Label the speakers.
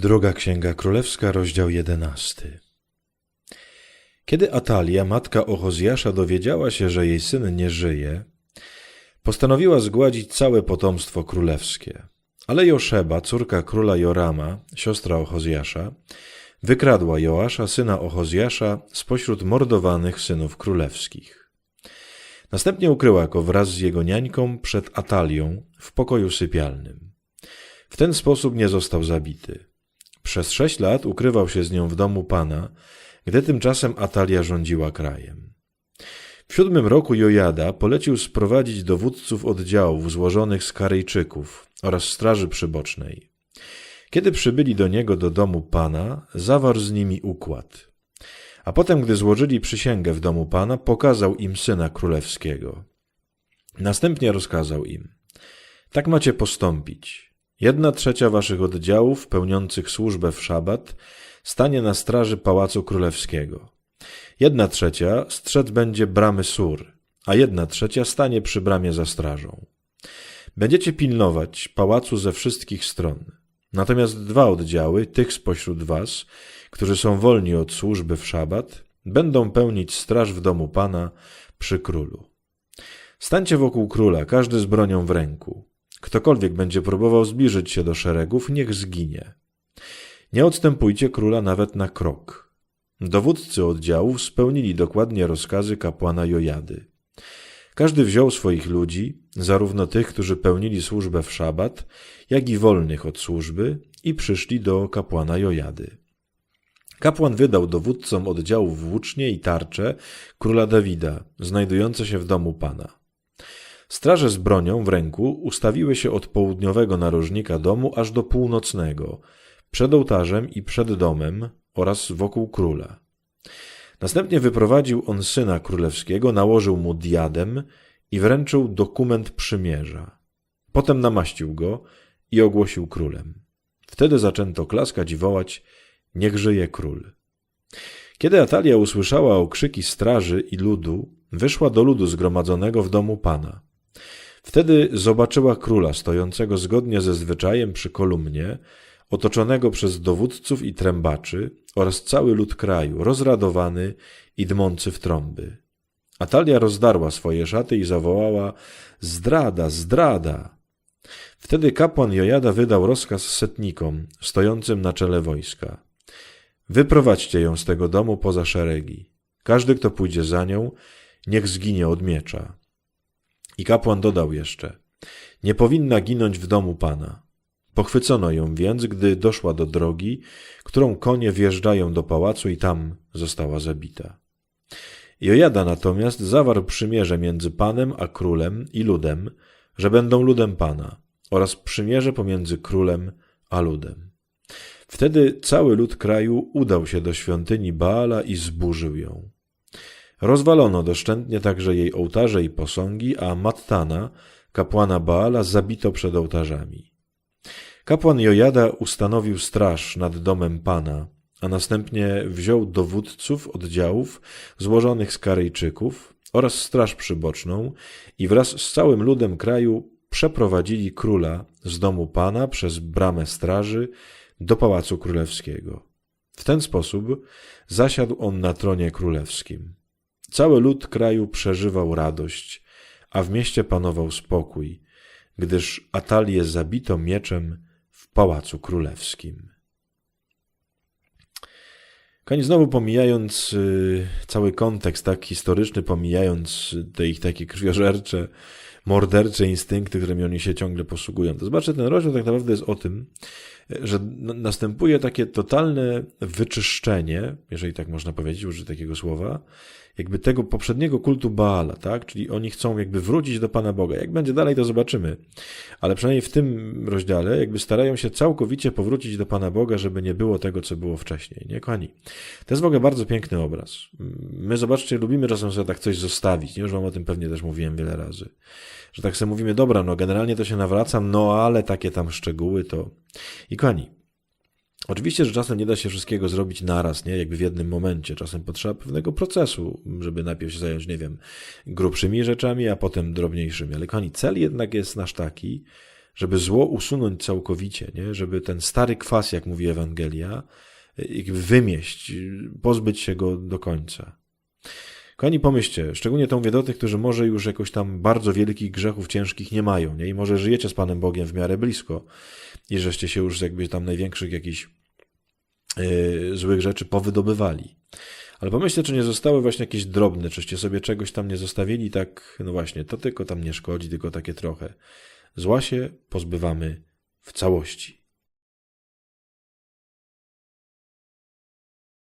Speaker 1: Druga Księga Królewska, rozdział jedenasty. Kiedy Atalia, matka Ochozjasza, dowiedziała się, że jej syn nie żyje, postanowiła zgładzić całe potomstwo królewskie. Ale Joszeba, córka króla Jorama, siostra Ochozjasza, wykradła Joasza, syna Ochozjasza, spośród mordowanych synów królewskich. Następnie ukryła go wraz z jego niańką przed Atalią w pokoju sypialnym. W ten sposób nie został zabity. Przez sześć lat ukrywał się z nią w domu pana, gdy tymczasem Atalia rządziła krajem. W siódmym roku Jojada polecił sprowadzić dowódców oddziałów złożonych z Karejczyków oraz straży przybocznej. Kiedy przybyli do niego do domu pana, zawarł z nimi układ. A potem, gdy złożyli przysięgę w domu pana, pokazał im syna królewskiego. Następnie rozkazał im: Tak macie postąpić. Jedna trzecia waszych oddziałów pełniących służbę w szabat stanie na straży pałacu królewskiego. Jedna trzecia strzec będzie bramy Sur, a jedna trzecia stanie przy bramie za strażą. Będziecie pilnować pałacu ze wszystkich stron. Natomiast dwa oddziały, tych spośród was, którzy są wolni od służby w szabat, będą pełnić straż w domu pana przy królu. Stańcie wokół króla, każdy z bronią w ręku. Ktokolwiek będzie próbował zbliżyć się do szeregów, niech zginie. Nie odstępujcie króla nawet na krok. Dowódcy oddziałów spełnili dokładnie rozkazy kapłana Jojady. Każdy wziął swoich ludzi, zarówno tych, którzy pełnili służbę w szabat, jak i wolnych od służby, i przyszli do kapłana Jojady. Kapłan wydał dowódcom oddziałów włócznie i tarcze króla Dawida, znajdujące się w domu pana. Straże z bronią w ręku ustawiły się od południowego narożnika domu aż do północnego, przed ołtarzem i przed domem oraz wokół króla. Następnie wyprowadził on syna królewskiego, nałożył mu diadem i wręczył dokument przymierza. Potem namaścił go i ogłosił królem. Wtedy zaczęto klaskać i wołać: Niech żyje król. Kiedy Atalia usłyszała okrzyki straży i ludu, wyszła do ludu zgromadzonego w domu pana. Wtedy zobaczyła króla stojącego zgodnie ze zwyczajem przy kolumnie, otoczonego przez dowódców i trębaczy oraz cały lud kraju, rozradowany i dmący w trąby. Atalia rozdarła swoje szaty i zawołała: Zdrada, zdrada! Wtedy kapłan Jojada wydał rozkaz setnikom stojącym na czele wojska. Wyprowadźcie ją z tego domu poza szeregi. Każdy, kto pójdzie za nią, niech zginie od miecza. I kapłan dodał jeszcze: Nie powinna ginąć w domu pana. Pochwycono ją więc, gdy doszła do drogi, którą konie wjeżdżają do pałacu i tam została zabita. Jojada natomiast zawarł przymierze między panem a królem i ludem, że będą ludem pana, oraz przymierze pomiędzy królem a ludem. Wtedy cały lud kraju udał się do świątyni Baala i zburzył ją. Rozwalono doszczętnie także jej ołtarze i posągi, a Mattana, kapłana Baala, zabito przed ołtarzami. Kapłan Jojada ustanowił straż nad domem Pana, a następnie wziął dowódców oddziałów złożonych z Karejczyków oraz straż przyboczną i wraz z całym ludem kraju przeprowadzili króla z domu Pana przez bramę straży do pałacu królewskiego. W ten sposób zasiadł on na tronie królewskim. Cały lud kraju przeżywał radość, a w mieście panował spokój, gdyż Atalię zabito mieczem w pałacu królewskim. Koniec znowu pomijając y, cały kontekst tak historyczny, pomijając te ich takie krwiożercze, mordercze instynkty, którymi oni się ciągle posługują. To zobaczcie, ten rozdział tak naprawdę jest o tym, że następuje takie totalne wyczyszczenie, jeżeli tak można powiedzieć, użyć takiego słowa, jakby tego poprzedniego kultu Baala, tak? Czyli oni chcą jakby wrócić do Pana Boga. Jak będzie dalej, to zobaczymy. Ale przynajmniej w tym rozdziale jakby starają się całkowicie powrócić do Pana Boga, żeby nie było tego, co było wcześniej. Nie, kochani? To jest w ogóle bardzo piękny obraz. My, zobaczcie, lubimy czasem sobie tak coś zostawić. Nie? Już wam o tym pewnie też mówiłem wiele razy. Że tak sobie mówimy, dobra, no generalnie to się nawracam, no ale takie tam szczegóły to... I kochani, Oczywiście, że czasem nie da się wszystkiego zrobić naraz, nie? Jakby w jednym momencie. Czasem potrzeba pewnego procesu, żeby najpierw się zająć, nie wiem, grubszymi rzeczami, a potem drobniejszymi. Ale kochani, cel jednak jest nasz taki, żeby zło usunąć całkowicie, nie? żeby ten stary kwas, jak mówi Ewangelia, jakby wymieść, pozbyć się go do końca. Kochani, pomyślcie, szczególnie to mówię do tych, którzy może już jakoś tam bardzo wielkich grzechów ciężkich nie mają, nie? I może żyjecie z Panem Bogiem w miarę blisko i żeście się już jakby tam największych jakichś yy, złych rzeczy powydobywali. Ale pomyślcie, czy nie zostały właśnie jakieś drobne, czyście sobie czegoś tam nie zostawili, tak, no właśnie, to tylko tam nie szkodzi, tylko takie trochę. Zła się pozbywamy w całości.